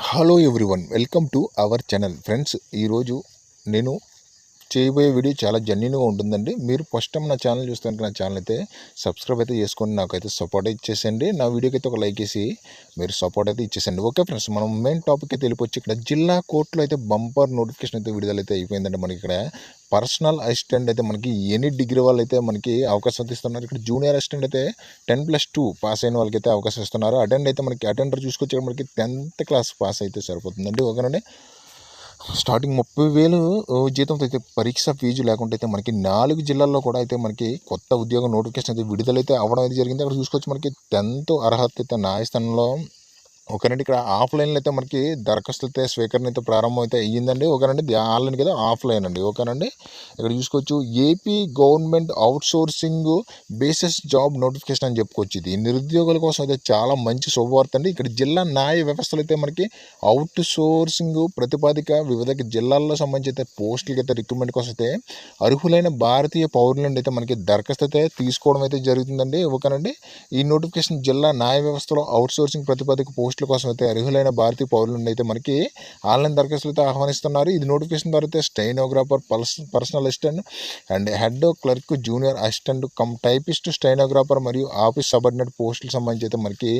Hello everyone welcome to our channel friends ఈరోజు నేను చేయబోయే వీడియో చాలా జెన్యున్గా ఉంటుందండి. మీరు ఫస్ట్ టైం నా ఛానల్ చూస్తుంటే నా ఛానల్ అయితే సబ్స్క్రైబ్ అయితే చేసుకోండి. నాకైతే సపోర్ట్ ఇచ్చేసండి నా వీడియోకి అయితే ఒక లైక్ వేసి మీరు సపోర్ట్ అయితే ఇచ్చేసండి ఓకే ఫ్రెండ్స్ మనం మెయిన్ టాపిక్ అయితే వెళ్ళిపోవచ్చు. ఇక్కడ జిల్లా కోర్టులో అయితే బంపర్ నోటిఫికేషన్ అయితే విడుదల అయితే అయిపోయిందండి మనకి ఇక్కడ. పర్సనల్ అసిస్టెంట్ అయితే మనకి ఎనీ డిగ్రీ వాళ్ళు అయితే మనకి అవకాశం ఇస్తున్నారు ఇక్కడ జూనియర్ అసిస్టెంట్ అయితే టెన్ ప్లస్ టూ పాస్ అయిన వాళ్ళకి అయితే అవకాశం ఇస్తున్నారు. అటెండ్ అయితే మనకి అటెండర్ చూసుకొచ్చే మనకి టెన్త్ క్లాస్ పాస్ అయితే సరిపోతుందండి. ఓకేనండి స్టార్టింగ్ ముప్పై వేలు జీతంతో అయితే పరీక్ష ఫీజు లేకుంటే అయితే మనకి నాలుగు జిల్లాల్లో కూడా అయితే మనకి కొత్త ఉద్యోగ నోటిఫికేషన్ అయితే విడుదలైతే అవ్వడం అయితే జరిగింది. అక్కడ చూసుకోవచ్చు మనకి టెన్త్ అర్హత అయితే న్యాయస్థానంలో ఒకనండి ఇక్కడ ఆఫ్లైన్లో అయితే మనకి దరఖాస్తులు అయితే స్వీకరణ అయితే ప్రారంభం అయితే అయ్యిందండి ఒకరండి ఆన్లైన్ కదా ఆఫ్లైన్ అండి ఓకేనండి ఇక్కడ చూసుకోవచ్చు AP government outsourcing basis job notification అని చెప్పుకోవచ్చు ఇది. నిరుద్యోగుల కోసం అయితే చాలా మంచి శుభవార్త అండి. ఇక్కడ జిల్లా న్యాయ వ్యవస్థలు అయితే మనకి అవుట్ సోర్సింగ్ ప్రతిపాదిక వివిధ జిల్లాల్లో సంబంధించి అయితే పోస్టులకి అయితే రిక్రూట్మెంట్ కోసం అయితే అర్హులైన భారతీయ పౌరుల నుండి అయితే మనకి దరఖాస్తు అయితే తీసుకోవడం అయితే జరుగుతుందండి. ఓకేనండి ఈ నోటిఫికేషన్ జిల్లా న్యాయ వ్యవస్థలో అవుట్ సోర్సింగ్ ప్రతిపాదిక పోస్ట్ పోస్టుల కోసం అయితే అర్హులైన భారతీయ పౌరులు అయితే మనకి ఆన్లైన్ దరఖాస్తులు అయితే ఆహ్వానిస్తున్నారు. ఇది నోటిఫికేషన్ ద్వారా అయితే stenographer purse personal assistant and head clerk junior assistant cum typist stenographer మరియు ఆఫీస్ సబర్డినేట్ పోస్టులకు సంబంధించి అయితే మనకి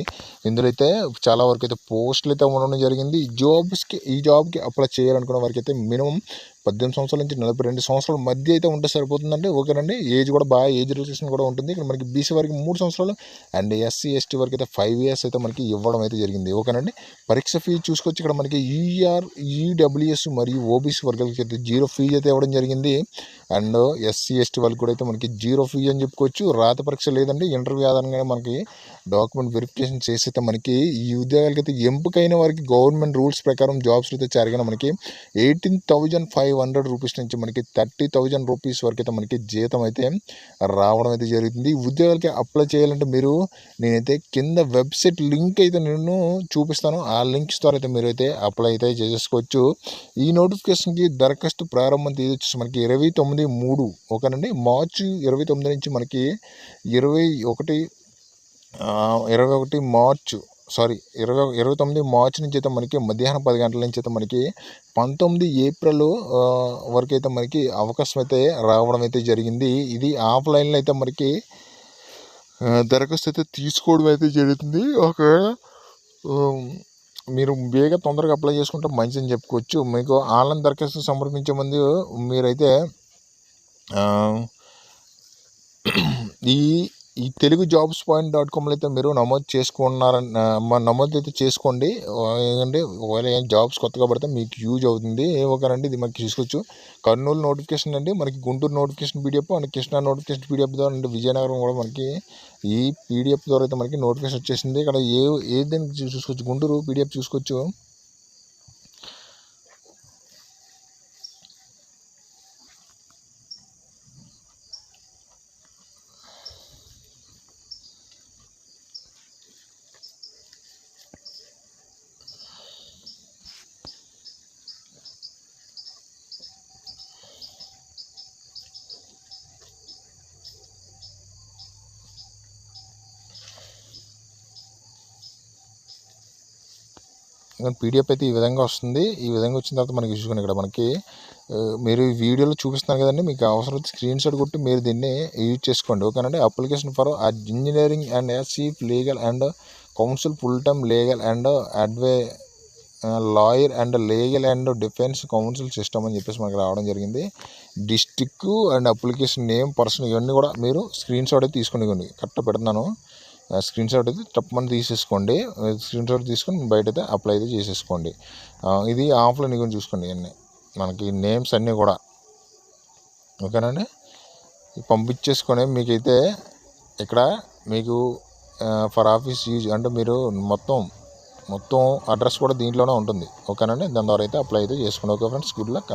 ఇందులో అయితే చాలా వరకు అయితే పోస్టులు అయితే ఉండడం జరిగింది. ఈ జాబ్స్కి ఈ జాబ్కి అప్లై చేయాలనుకున్న వారికి అయితే మినిమం పద్దెనిమిది సంవత్సరాల నుంచి నలభై రెండు సంవత్సరాల మధ్య అయితే ఉంటే సరిపోతుందండి. ఓకేనండి. ఏజ్ కూడా బాగా ఏజ్ రిలేషన్ కూడా ఉంటుంది. ఇక్కడ మనకి బీసీ వారికి మూడు సంవత్సరాలు అండ్ ఎస్సీ ఎస్టీ వరకు అయితే ఫైవ్ ఇయర్స్ అయితే మనకి ఇవ్వడం అయితే జరిగింది. ఓకేనండి. పరీక్ష ఫీజు చూసుకొచ్చి ఇక్కడ మనకి ఈఆర్ ఈడబ్ల్యూఎస్ మరియు ఓబీసీ వర్గాలకి అయితే జీరో ఫీజు అయితే ఇవ్వడం జరిగింది. అండ్ ఎస్సీ ఎస్టీ వాళ్ళకి కూడా అయితే మనకి జీరో ఫీజు అని చెప్పుకోవచ్చు. రాత పరీక్ష లేదండి. ఇంటర్వ్యూ ఆధారంగా మనకి డాక్యుమెంట్ వెరిఫికేషన్ చేసైతే మనకి ఈ ఉద్యోగాలకి అయితే ఎంపికైన వారికి గవర్నమెంట్ రూల్స్ ప్రకారం జాబ్స్ అయితే జరిగిన మనకి eighteen thousand five hundred rupees నుంచి మనకి థర్టీ థౌజండ్ రూపీస్ వరకు అయితే మనకి జీతం అయితే రావడం అయితే జరుగుతుంది. ఉద్యోగాలకి అప్లై చేయాలంటే మీరు నేనైతే కింద వెబ్సైట్ లింక్ అయితే నేను చూపిస్తాను. ఆ లింక్స్ ద్వారా అయితే మీరు అయితే అప్లై అయితే చేసేసుకోవచ్చు. ఈ నోటిఫికేషన్కి దరఖాస్తు ప్రారంభం తేదీ వచ్చేసి మనకి ఇరవై తొమ్మిది మూడు ఓకేనండి? మార్చి ఇరవై తొమ్మిది నుంచి మనకి ఇరవై ఒకటి ఇరవై ఒకటి మార్చ్ సారీ ఇరవై ఇరవై తొమ్మిది మార్చ్ నుంచి అయితే మనకి మధ్యాహ్నం పది గంటల నుంచి అయితే మనకి పంతొమ్మిది ఏప్రిల్ వరకు అయితే మనకి అవకాశం అయితే రావడం అయితే జరిగింది. ఇది ఆఫ్లైన్లో అయితే మనకి దరఖాస్తు అయితే తీసుకోవడం అయితే జరుగుతుంది. ఒక మీరు బేగా తొందరగా అప్లై చేసుకుంటే మంచిదని చెప్పుకోవచ్చు. మీకు ఆన్లైన్ దరఖాస్తు సమర్పించే ముందు మీరైతే ఈ ఈ తెలుగు జాబ్స్ పాయింట్ డాట్ కామ్లో అయితే మీరు నమోదు చేసుకున్నారని నమోదు అయితే చేసుకోండి. ఎందుకంటే ఒకవేళ జాబ్స్ కొత్తగా పడితే మీకు యూజ్ అవుతుంది. ఒకరండి ఇది మనకి తీసుకోవచ్చు కర్నూలు నోటిఫికేషన్ అండి. మనకి Guntur notification PDF and Krishna notification PDF ద్వారా అంటే విజయనగరం కూడా మనకి ఈ పీడిఎఫ్ ద్వారా అయితే మనకి నోటిఫికేషన్ వచ్చేసింది. ఇక్కడ ఏ ఏదైనా చూసుకోవచ్చు? గుంటూరు పీడిఎఫ్ చూసుకోవచ్చు. పీడిఎఫ్ అయితే ఈ విధంగా వస్తుంది. ఈ విధంగా వచ్చిన తర్వాత మనకి చూసుకుని ఇక్కడ మనకి మీరు ఈ వీడియోలో చూపిస్తున్నాను కదండి మీకు అవసరం స్క్రీన్ షాట్ కొట్టి మీరు దీన్ని యూజ్ చేసుకోండి. ఓకేనండి application for engineering and chief legal and counsel full time legal and అడ్వే lawyer and legal and defence counsel system అని చెప్పేసి మనకి రావడం జరిగింది. District and application name person ఇవన్నీ కూడా మీరు స్క్రీన్ షాట్ అయితే తీసుకుని కరెక్ట్ పెడుతున్నాను. స్క్రీన్ షాట్ అయితే తప్పమని తీసేసుకోండి. స్క్రీన్ షాట్ తీసుకొని బయట అయితే అప్లై అయితే చేసేసుకోండి. ఇది ఆఫ్లైన్ ఇవన్నీ చూసుకోండి ఇవన్నీ. మనకి నేమ్స్ అన్నీ కూడా. ఓకేనండి పంపించేసుకొని మీకైతే ఇక్కడ మీకు ఫర్ ఆఫీస్ యూజ్ అంటే మీరు మొత్తం మొత్తం అడ్రస్ కూడా దీంట్లోనే ఉంటుంది. ఓకేనండి దాని ద్వారా అయితే అప్లై అయితే చేసుకోండి. Okay friends good luck